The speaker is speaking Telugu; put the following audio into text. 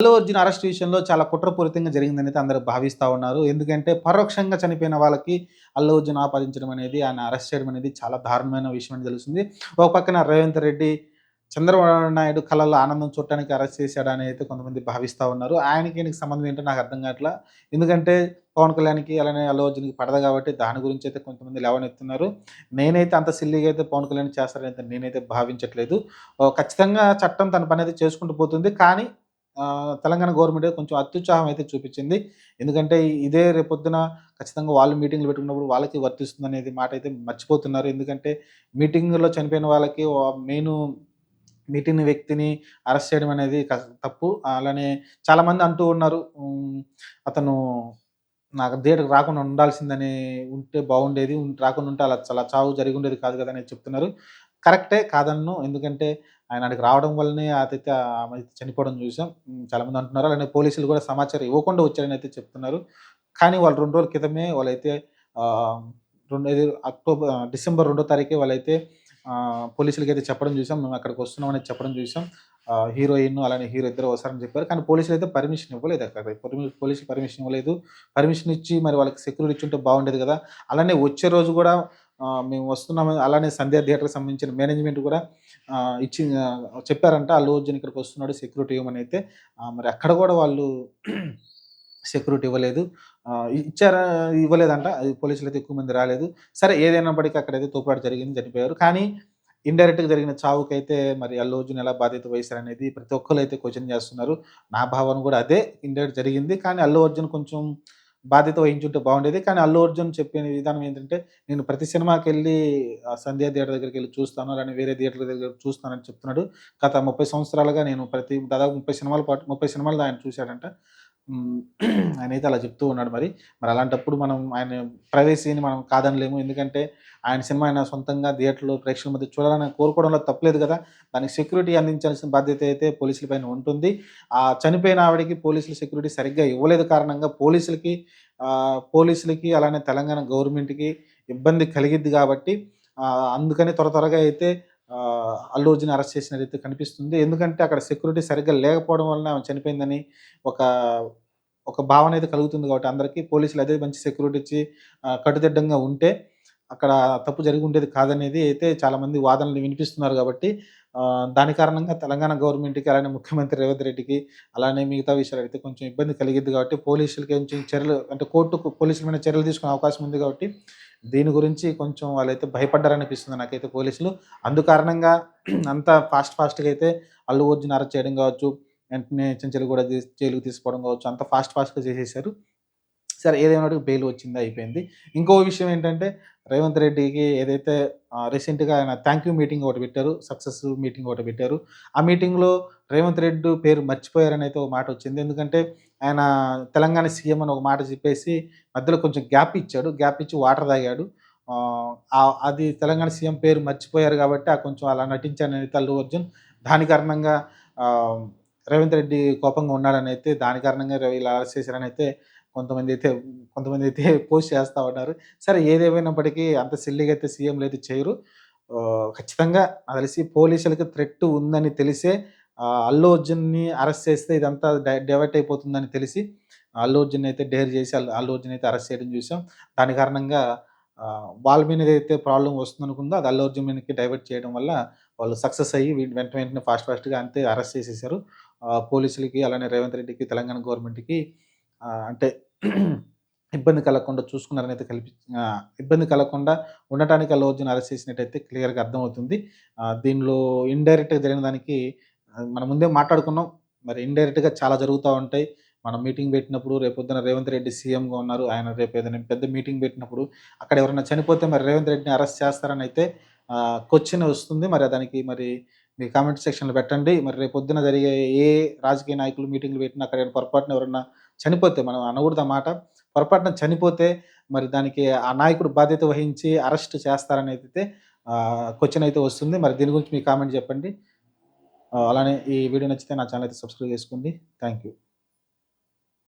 అల్లు అర్జున్ అరెస్ట్ విషయంలో చాలా కుట్రపూరితంగా జరిగిందని అందరూ భావిస్తూ ఉన్నారు. ఎందుకంటే పరోక్షంగా చనిపోయిన వాళ్ళకి అల్లు అర్జున్ ఆపాదించడం అనేది ఆయన అరెస్ట్ చేయడం అనేది చాలా దారుణమైన విషయం అని తెలుస్తుంది. ఒక పక్కన రేవంత్ రెడ్డి చంద్రబాబు నాయుడు కళల్లో ఆనందం చూడటానికి అరెస్ట్ చేశాడని అయితే కొంతమంది భావిస్తూ ఉన్నారు. ఆయనకి ఈయనకి సంబంధం ఏంటో నాకు అర్థం కావట్లా. ఎందుకంటే పవన్ కళ్యాణ్కి అలానే అల్లు అర్జున్కి పడదు కాబట్టి దాని గురించి అయితే కొంతమంది లేవనెత్తున్నారు. నేనైతే అంత సిల్లీగా అయితే పవన్ కళ్యాణ్ చేస్తారని అయితే నేనైతే భావించట్లేదు. ఖచ్చితంగా చట్టం తన పని అయితే చేసుకుంటూ పోతుంది. కానీ తెలంగాణ గవర్నమెంట్ కొంచెం అత్యుత్సాహం అయితే చూపించింది. ఎందుకంటే ఇదే రేపొద్దున ఖచ్చితంగా వాళ్ళు మీటింగ్లు పెట్టుకున్నప్పుడు వాళ్ళకి వర్తిస్తుంది అనేది మాట అయితే మర్చిపోతున్నారు. ఎందుకంటే మీటింగ్లో చనిపోయిన వాళ్ళకి మెయిన్ మీటింగ్ వ్యక్తిని అరెస్ట్ చేయడం అనేది క- తప్పు. అలానే చాలామంది అంటూ ఉన్నారు. అతను నాకు థియేటర్కి రాకుండా ఉండాల్సిందని ఉంటే బాగుండేది. రాకుండా ఉంటే అలా చాలా చావు జరిగి ఉండేది కాదు కదా అని చెప్తున్నారు. కరెక్టే కాదన్ను. ఎందుకంటే ఆయన అక్కడికి రావడం వల్లనే అతైతే ఆమె చనిపోవడం చూసాం. చాలామంది అంటున్నారు. అలానే పోలీసులు కూడా సమాచారం ఇవ్వకుండా వచ్చారని అయితే చెప్తున్నారు. కానీ వాళ్ళు రెండు రోజుల క్రితమే వాళ్ళైతే రెండు అక్టోబర్ డిసెంబర్ రెండో తారీఖే వాళ్ళైతే పోలీసులకి అయితే చెప్పడం చూసాం. మేము అక్కడికి వస్తున్నామని చెప్పడం చూసాం. హీరోయిన్ అలానే హీరో ఇద్దరు వస్తారని చెప్పారు. కానీ పోలీసులు అయితే పర్మిషన్ ఇవ్వలేదు అక్కడ. పోలీసు పర్మిషన్ ఇవ్వలేదు. పర్మిషన్ ఇచ్చి మరి వాళ్ళకి సెక్యూరిటీ ఇచ్చి ఉంటే బాగుండేది కదా. అలానే వచ్చే రోజు కూడా మేము వస్తున్నాము అలానే సంధ్యా థియేటర్కి సంబంధించిన మేనేజ్మెంట్ కూడా ఇచ్చి చెప్పారంట అల్లు అర్జున్ ఇక్కడికి వస్తున్నాడు సెక్యూరిటీ ఇవ్వమని అయితే. మరి అక్కడ కూడా వాళ్ళు సెక్యూరిటీ ఇవ్వలేదు. ఇచ్చారా ఇవ్వలేదంట. అది పోలీసులు అయితే ఎక్కువ మంది రాలేదు. సరే ఏదైనప్పటికీ అక్కడైతే తోపులాట జరిగింది చనిపోయారు. కానీ ఇండైరెక్ట్గా జరిగిన చావుకైతే మరి అల్లు అర్జున్ ఎలా బాధ్యత వహిస్తారు అనేది ప్రతి ఒక్కరు అయితే క్వశ్చన్ చేస్తున్నారు. నా భావన కూడా అదే ఇండైరెక్ట్ జరిగింది. కానీ అల్లు అర్జున్ కొంచెం బాధ్యత వహించుంటే బాగుండేది. కానీ అల్లు అర్జున్ చెప్పిన విధానం ఏంటంటే నేను ప్రతి సినిమాకి వెళ్ళి సంధ్యా థియేటర్ దగ్గరికి వెళ్ళి చూస్తాను అలానే వేరే థియేటర్ దగ్గర చూస్తానని చెప్తున్నాడు. గత ముప్పై సంవత్సరాలుగా నేను ప్రతి దాదాపు ముప్పై సినిమాల పాటు ముప్పై సినిమాలు ఆయన చూశాడంట. ఆయన అయితే అలా చెప్తూ ఉన్నాడు మరి. మరి అలాంటప్పుడు మనం ఆయన ప్రైవసీని మనం కాదనలేము. ఎందుకంటే ఆయన సినిమా ఆయన సొంతంగా థియేటర్లో ప్రేక్షకుల మధ్య చూడాలని కోరుకోవడంలో తప్పలేదు కదా. దానికి సెక్యూరిటీ అందించాల్సిన బాధ్యత అయితే పోలీసుల పైన ఉంటుంది. ఆ చనిపోయిన ఆవిడకి పోలీసులు సెక్యూరిటీ సరిగ్గా ఇవ్వలేదు కారణంగా పోలీసులకి పోలీసులకి అలానే తెలంగాణ గవర్నమెంట్కి ఇబ్బంది కలిగిద్ది కాబట్టి అందుకని త్వర త్వరగా అయితే అల్లు అర్జున్ అరెస్ట్ చేసినట్టు కనిపిస్తుంది. ఎందుకంటే అక్కడ సెక్యూరిటీ సరిగ్గా లేకపోవడం వలన ఆమె చనిపోయిందని ఒక ఒక భావన అయితే కలుగుతుంది కాబట్టి అందరికీ పోలీసులు అదే మంచి సెక్యూరిటీ ఇచ్చి కట్టుదిడ్డంగా ఉంటే అక్కడ తప్పు జరిగి ఉండేది కాదనేది అయితే చాలామంది వాదనలు వినిపిస్తున్నారు కాబట్టి దాని కారణంగా తెలంగాణ గవర్నమెంట్కి అలానే ముఖ్యమంత్రి రేవంత్ రెడ్డికి అలానే మిగతా విషయాలు అయితే కొంచెం ఇబ్బంది కలిగిద్ది కాబట్టి పోలీసులకి కొంచెం చర్యలు అంటే కోర్టు పోలీసుల మీద చర్యలు తీసుకునే అవకాశం ఉంది కాబట్టి దీని గురించి కొంచెం వాళ్ళైతే భయపడ్డారనిపిస్తుంది నాకైతే పోలీసులు. అందుకారణంగా అంత ఫాస్ట్ ఫాస్ట్గా అయితే అల్లు అర్జున్ అరెస్ట్ చేయడం కావచ్చు వెంటనే చెంచలు కూడా తీసి తీసుకోవడం కావచ్చు అంత ఫాస్ట్ ఫాస్ట్గా చేసేసారు. సరే ఏదైనా బెయిల్ వచ్చింది అయిపోయింది. ఇంకో విషయం ఏంటంటే రేవంత్ రెడ్డికి ఏదైతే రీసెంట్గా ఆయన థ్యాంక్ యూ మీటింగ్ ఒకటి పెట్టారు సక్సెస్ మీటింగ్ ఒకటి పెట్టారు. ఆ మీటింగ్లో రేవంత్ రెడ్డి పేరు మర్చిపోయారని అయితే ఒక మాట వచ్చింది. ఎందుకంటే ఆయన తెలంగాణ సీఎం అని ఒక మాట చెప్పేసి మధ్యలో కొంచెం గ్యాప్ ఇచ్చాడు. గ్యాప్ ఇచ్చి వాటర్ తాగాడు. అది తెలంగాణ సీఎం పేరు మర్చిపోయారు కాబట్టి ఆ కొంచెం అలా నటించాను అయితే అల్లు అర్జున్. దాని కారణంగా రేవంత్ రెడ్డి కోపంగా ఉన్నాడని అయితే దాని కారణంగా ఇలా అరెస్ట్ చేశారని అయితే కొంతమంది అయితే కొంతమంది అయితే పోస్ట్ చేస్తూ ఉన్నారు. సరే ఏదేమైనప్పటికీ అంత సిల్లిగా అయితే సీఎంలు అయితే చేయరు. ఖచ్చితంగా నాకు తెలిసి పోలీసులకి థ్రెట్ ఉందని తెలిసే అల్లు అర్జున్ని అరెస్ట్ చేస్తే ఇదంతా డైవర్ట్ అయిపోతుందని తెలిసి అల్లు అర్జున్ అయితే డేర్ చేసి అల్లు అల్లు అర్జున్ అయితే అరెస్ట్ చేయడం చూసాం. దాని కారణంగా వాళ్ళ మీద ఏదైతే ప్రాబ్లం వస్తుంది అనుకుందో అది అల్లు అర్జున్ మీదకి డైవర్ట్ చేయడం వల్ల వాళ్ళు సక్సెస్ అయ్యి వెంట వెంటనే ఫాస్ట్ ఫాస్ట్గా అంతే అరెస్ట్ చేసేసారు. పోలీసులకి అలానే రేవంత్ రెడ్డికి తెలంగాణ గవర్నమెంట్కి అంటే ఇబ్బంది కలగకుండా చూసుకున్నారని అయితే కల్పి ఇబ్బంది కలగకుండా ఉండటానికి అల్లు అరెస్ట్ చేసినట్టయితే క్లియర్గా అర్థమవుతుంది. దీనిలో ఇండైరెక్ట్గా జరిగిన దానికి మనం ముందే మాట్లాడుకున్నాం. మరి ఇండైరెక్ట్గా చాలా జరుగుతూ ఉంటాయి. మనం మీటింగ్ పెట్టినప్పుడు రేపొద్దున రేవంత్ రెడ్డి సీఎంగా ఉన్నారు. ఆయన రేపు ఏదైనా పెద్ద మీటింగ్ పెట్టినప్పుడు అక్కడ ఎవరైనా చనిపోతే మరి రేవంత్ రెడ్డిని అరెస్ట్ చేస్తారని అయితే క్వశ్చన్ వస్తుంది. మరి దానికి మరి మీ కామెంట్ సెక్షన్లో పెట్టండి. మరి రేపొద్దున జరిగే ఏ రాజకీయ నాయకులు మీటింగ్లు పెట్టినా అక్కడ పొరపాటున ఎవరన్నా చనిపోతే మనం అనకూడదు మాట. పొరపాటున చనిపోతే మరి దానికి ఆ నాయకుడు బాధ్యత వహించి అరెస్ట్ చేస్తారనేది అయితే క్వశ్చన్ అయితే వస్తుంది. మరి దీని గురించి మీ కామెంట్ చెప్పండి. అలానే ఈ వీడియో నచ్చితే నా ఛానల్ అయితే సబ్స్క్రైబ్ చేసుకోండి. Thank you